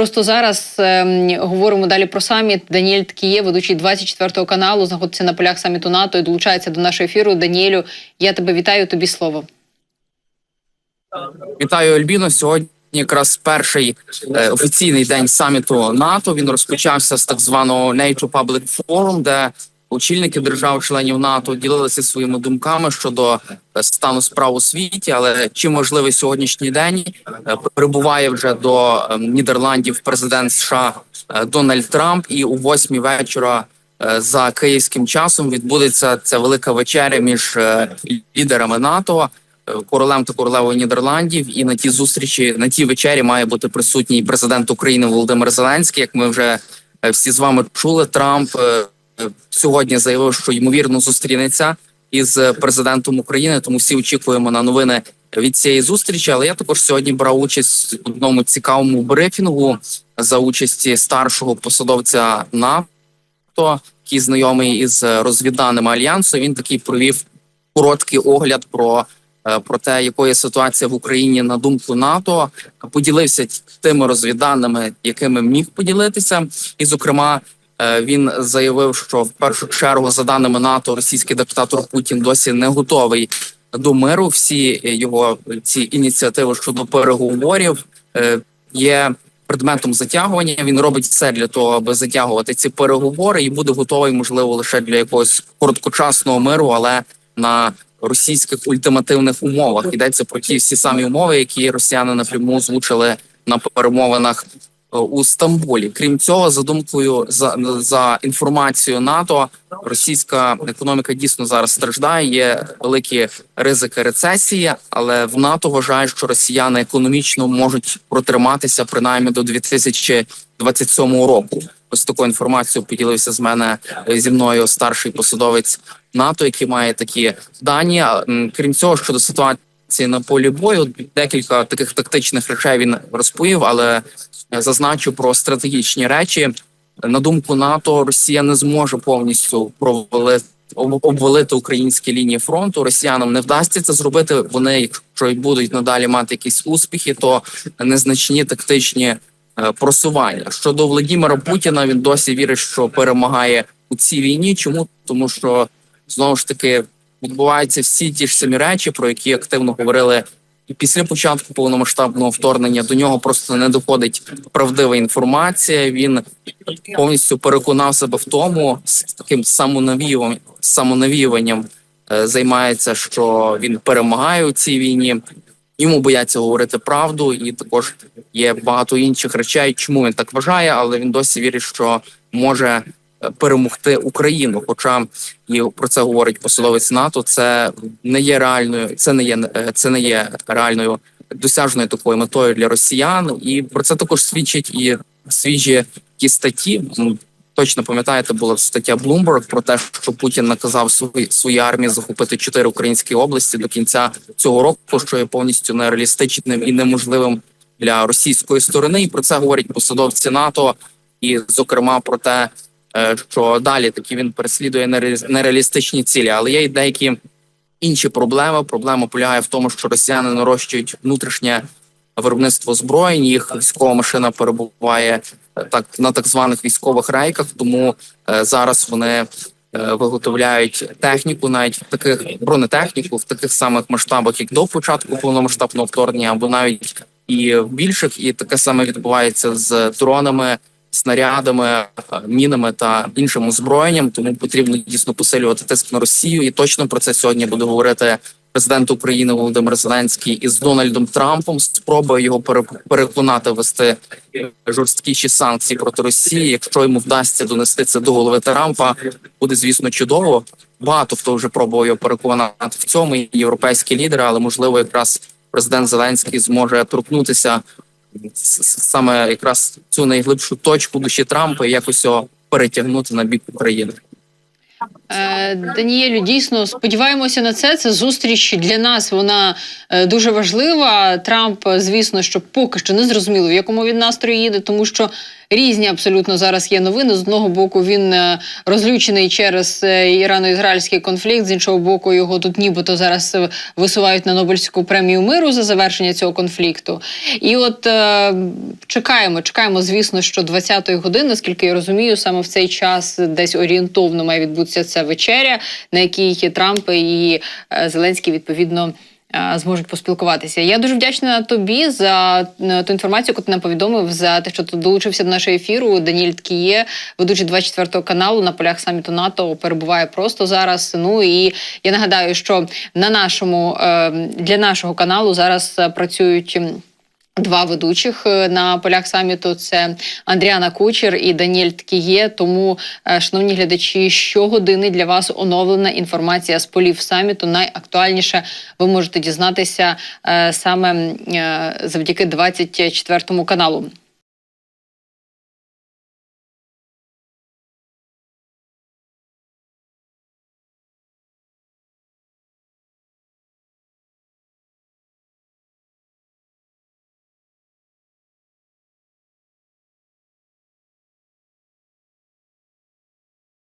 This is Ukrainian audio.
Просто зараз ем, говоримо далі про саміт. Даніель Ткіє, ведучий 24 каналу, знаходиться на полях саміту НАТО і долучається до нашого ефіру. Даніелю, я тебе вітаю. Тобі слово. Вітаю Альбіно. Сьогодні якраз перший е, офіційний день саміту НАТО. Він розпочався з так званого NATO Public Forum, де очільники держав-членів НАТО ділилися своїми думками щодо е, стану справ у світі. Але чим важливий сьогоднішній день е, прибуває вже до е, Нідерландів президент США Дональд Трамп, і у восьмій вечора. За київським часом відбудеться ця велика вечеря між лідерами НАТО королем та королевою Нідерландів. І на ті зустрічі на тій вечері має бути присутній президент України Володимир Зеленський. Як ми вже всі з вами чули, Трамп сьогодні заявив, що ймовірно зустрінеться із е, президентом України. Тому всі очікуємо на новини від цієї зустрічі. Але я також сьогодні брав участь в одному цікавому брифінгу за участі старшого посадовця НАТО, який знайомий із розвідданими альянсу. Він такий провів короткий огляд про е, про те, якою ситуація в Україні на думку НАТО, поділився тими розвідданими, якими міг поділитися, і зокрема. Е, Він заявив, що в першу чергу, за даними НАТО, російський диктатор Путін досі не готовий до миру. Всі його ці ініціативи щодо переговорів е, є предметом затягування. Він робить все для того, аби затягувати ці переговори, і буде готовий, можливо, лише для якогось короткочасного миру, але на російських ультимативних умовах йдеться про ті всі самі умови, які росіяни напряму озвучили на перемовинах у Стамбулі. Крім цього, за думкою за, за інформацією НАТО, російська економіка дійсно зараз страждає. Є великі ризики рецесії, але в НАТО вважають, що росіяни економічно можуть протриматися принаймні до 2027 року. Ось таку інформацію поділився з мене е, зі мною старший посадовець НАТО, який має такі дані. Крім цього, щодо ситуації на полі бою, декілька таких тактичних речей він розповів, але е, зазначу про стратегічні речі. На думку НАТО, Росія не зможе повністю провалити обвалити українські лінії фронту. Росіянам не вдасться це зробити. Вони, якщо й будуть надалі мати якісь успіхи, то незначні тактичні е, просування. Щодо Владимира Путіна, він досі вірить, що перемагає у цій війні. Чому тому, що знову ж таки відбуваються всі ті ж самі речі, про які активно говорили після початку повномасштабного вторгнення. До нього просто не доходить правдива інформація. Він повністю переконав себе в тому, з таким самонавіюванням, самонавіюванням е, займається, що він перемагає у цій війні. Йому бояться говорити правду, і також є багато інших речей, чому він так вважає, але він досі вірить, що може перемогти Україну. Хоча і про це говорить посадовець НАТО. Це не є реальною, це не є це не є реальною досяжною такою метою для росіян, і про це також свідчить і свіжі ті статті. Точно пам'ятаєте, була стаття Bloomberg про те, що Путін наказав свої своїй армії захопити чотири українські області до кінця цього року, що є повністю нереалістичним і неможливим для російської сторони. І про це говорять посадовці НАТО, і зокрема про те, що далі таки він переслідує нере- нереалістичні цілі, але є й деякі інші проблеми. Проблема полягає в тому, що росіяни нарощують внутрішнє виробництво зброєнь. Їх військова машина перебуває е, так на так званих військових рейках. Тому е, зараз вони е, виготовляють техніку, навіть в таких бронетехніку, в таких самих масштабах, як до початку повномасштабного вторгнення, або навіть і в більших, і таке саме відбувається з дронами. Снарядами, е, мінами та іншим озброєнням, тому потрібно дійсно посилювати тиск на Росію, і точно про це сьогодні буде говорити президент України Володимир Зеленський із Дональдом Трампом. Спробує його пере- переконати вести жорсткіші санкції проти Росії. Якщо йому вдасться донести це до голови Трампа, буде звісно чудово. Багато хто вже пробував його переконати в цьому. І європейські лідери, але можливо, якраз президент Зеленський зможе торкнутися саме якраз цю найглибшу точку душі Трампа і якось його перетягнути на бік України. Е, Даніелю, дійсно сподіваємося на це. Це зустріч для нас. Вона е, дуже важлива. Трамп, звісно, що поки що не зрозуміло, в якому він настрої їде, тому що різні абсолютно зараз є новини. З одного боку, він е, розлючений через е, ірано-ізраїльський конфлікт. З іншого боку, його тут нібито зараз е, висувають на Нобелівську премію миру за завершення цього конфлікту. І от чекаємо, чекаємо, звісно, що 20-ї години, наскільки я розумію, саме в цей час десь орієнтовно має відбутися ця вечеря, на якій Трамп і Зеленський відповідно. Е, Зможуть поспілкуватися. Я дуже вдячна тобі за е, ту інформацію, яку ти нам повідомив, за те, що ти долучився до нашого ефіру. Даніель Ткіє, ведучий 24 каналу на полях саміту НАТО, перебуває просто зараз. Ну і я нагадаю, що на нашому е, для нашого каналу зараз працюють. Два ведучих е, на полях саміту це Андріана Кучер і Даніель Ткіє. Тому, е, шановні глядачі, щогодини для вас оновлена інформація з полів саміту. Найактуальніше ви можете дізнатися е, саме завдяки 24 каналу.